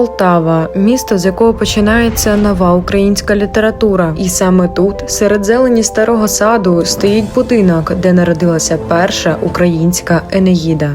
Полтава місто, з якого починається нова українська література, і саме тут, серед зелені старого саду, стоїть будинок, де народилася перша українська Енеїда.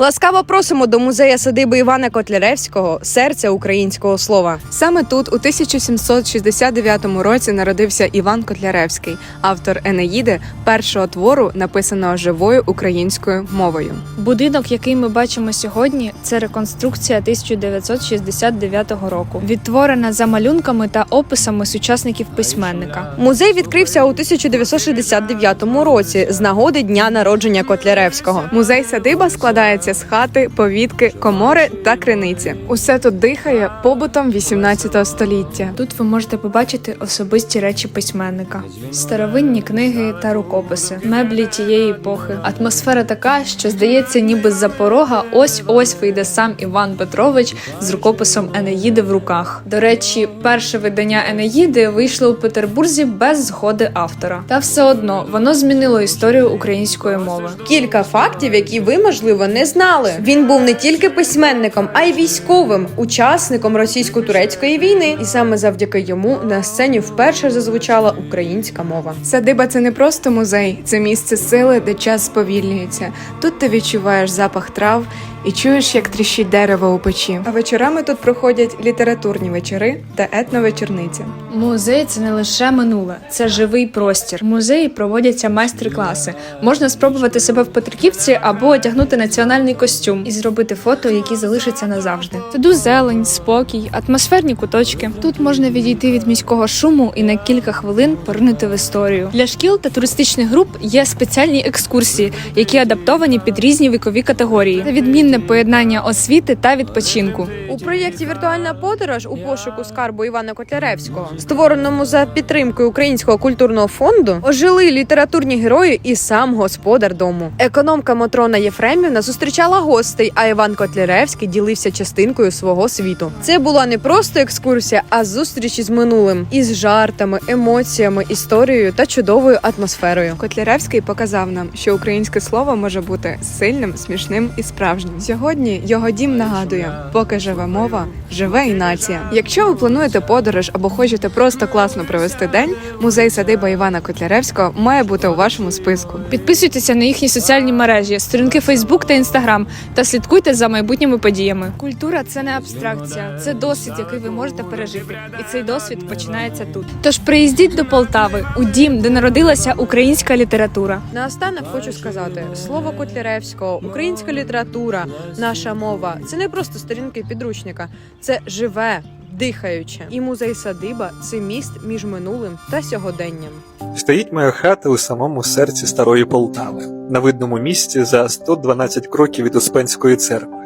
Ласкаво просимо до музея садиби Івана Котляревського, серця українського слова. Саме тут, у 1769 році, народився Іван Котляревський, автор Енеїди, першого твору, написаного живою українською мовою. Будинок, який ми бачимо сьогодні, це реконструкція 1969 року, відтворена за малюнками та описами сучасників письменника. Музей відкрився у 1969 році з нагоди дня народження Котляревського. Музей садиба складається з хати, повітки, комори та криниці. Усе тут дихає побутом 18 століття. Тут ви можете побачити особисті речі письменника, старовинні книги та рукописи, меблі тієї епохи. Атмосфера така, що здається, ніби з-за порога ось ось вийде сам Іван Петрович з рукописом Енеїди в руках. До речі, перше видання Енеїди вийшло у Петербурзі без згоди автора. Та все одно воно змінило історію української мови. Кілька фактів, які ви, можливо, не знали. Він був не тільки письменником, а й військовим, учасником російсько-турецької війни. І саме завдяки йому на сцені вперше зазвучала українська мова. Садиба це не просто музей, це місце сили, де час сповільнюється. Тут ти відчуваєш запах трав і чуєш, як тріщить дерево у печі. А вечорами тут проходять літературні вечори та етновечорниці. Музей це не лише минуле, це живий простір. В музеї проводяться майстер-класи. Можна спробувати себе в Петриківці або одягнути національний костюм і зробити фото, які залишаться назавжди. Туди зелень, спокій, атмосферні куточки. Тут можна відійти від міського шуму і на кілька хвилин поринути в історію. Для шкіл та туристичних груп є спеціальні екскурсії, які адаптовані під різні вікові категорії. Це відмінне поєднання освіти та відпочинку. У проєкті Віртуальна подорож у пошуку скарбу Івана Котляревського, створеному за підтримкою Українського культурного фонду, ожили літературні герої і сам господар дому. Економка Матрона Єфремівна зустрічала гостей, а Іван Котляревський ділився частинкою свого світу. Це була не просто екскурсія, а зустріч із минулим, із жартами, емоціями, історією та чудовою атмосферою. Котляревський показав нам, що українське слово може бути сильним, смішним і справжнім. Сьогодні його дім нагадує, поки живе мова, живе і нація. Якщо ви плануєте подорож або хочете просто класно провести день, музей садиба Івана Котляревського має бути у вашому списку. Підписуйтеся на їхні соціальні мережі, сторінки Facebook та Instagram та слідкуйте за майбутніми подіями. Культура це не абстракція, це досвід, який ви можете пережити. І цей досвід починається тут. Тож приїздіть до Полтави, у дім, де народилася українська література. Наостанок хочу сказати: слово Котляревського, українська література, наша мова це не просто сторінки підручника, це живе, дихаюче. І музей садиба це міст між минулим та сьогоденням. Стоїть моя хата у самому серці старої Полтави, на видному місці за 112 кроків від Успенської церкви.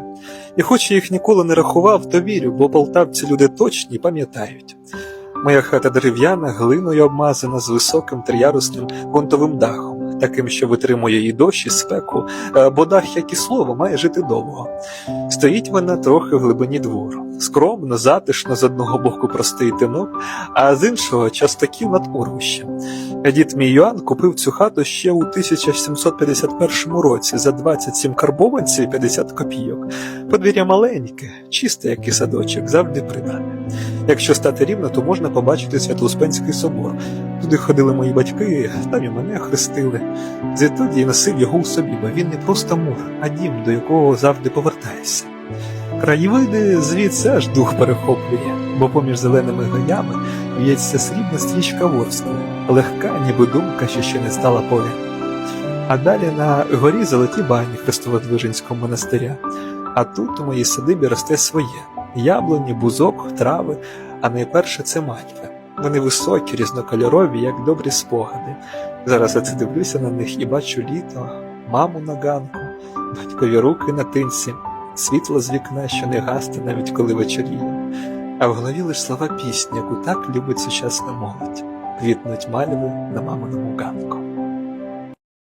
І хоч я їх ніколи не рахував, то вірю, бо полтавці люди точні пам'ятають. Моя хата дерев'яна, глиною обмазана з високим триярусним гонтовим дахом, таким, що витримує і дощ, і спеку, е, бо дах, як і слово, має жити довго. Стоїть вона трохи в глибині двору. Скромно, затишно, з одного боку простий тинок, а з іншого частокіл над урвищем. Дід мій Йоанн купив цю хату ще у 1751 році за 27 карбованців і 50 копійок. Подвір'я маленьке, чисте, як і садочок, завжди придане. Якщо стати рівно, то можна побачити Свято-Успенський собор. Туди ходили мої батьки, там і мене хрестили. Звідтоді я носив його у собі, бо він не просто мур, а дім, до якого завжди повертаєшся. Краєвиди звідси аж дух перехоплює, бо поміж зеленими гаями в'ється срібна стрічка Ворської, легка, ніби думка, що ще не стала поряд. А далі на горі золоті бані Христоводвиженського монастиря. А тут у моїй садибі росте своє яблуні, бузок, трави, а найперше це мальви. Вони високі, різнокольорові, як добрі спогади. Зараз я це дивлюся на них і бачу літо, маму на ганку, батькові руки на тинці, світло з вікна, що не гасне, навіть коли вечоріє. А в голові лиш слова пісні, яку так любить сучасна молодь. Квітнуть мальви на маминому ганку.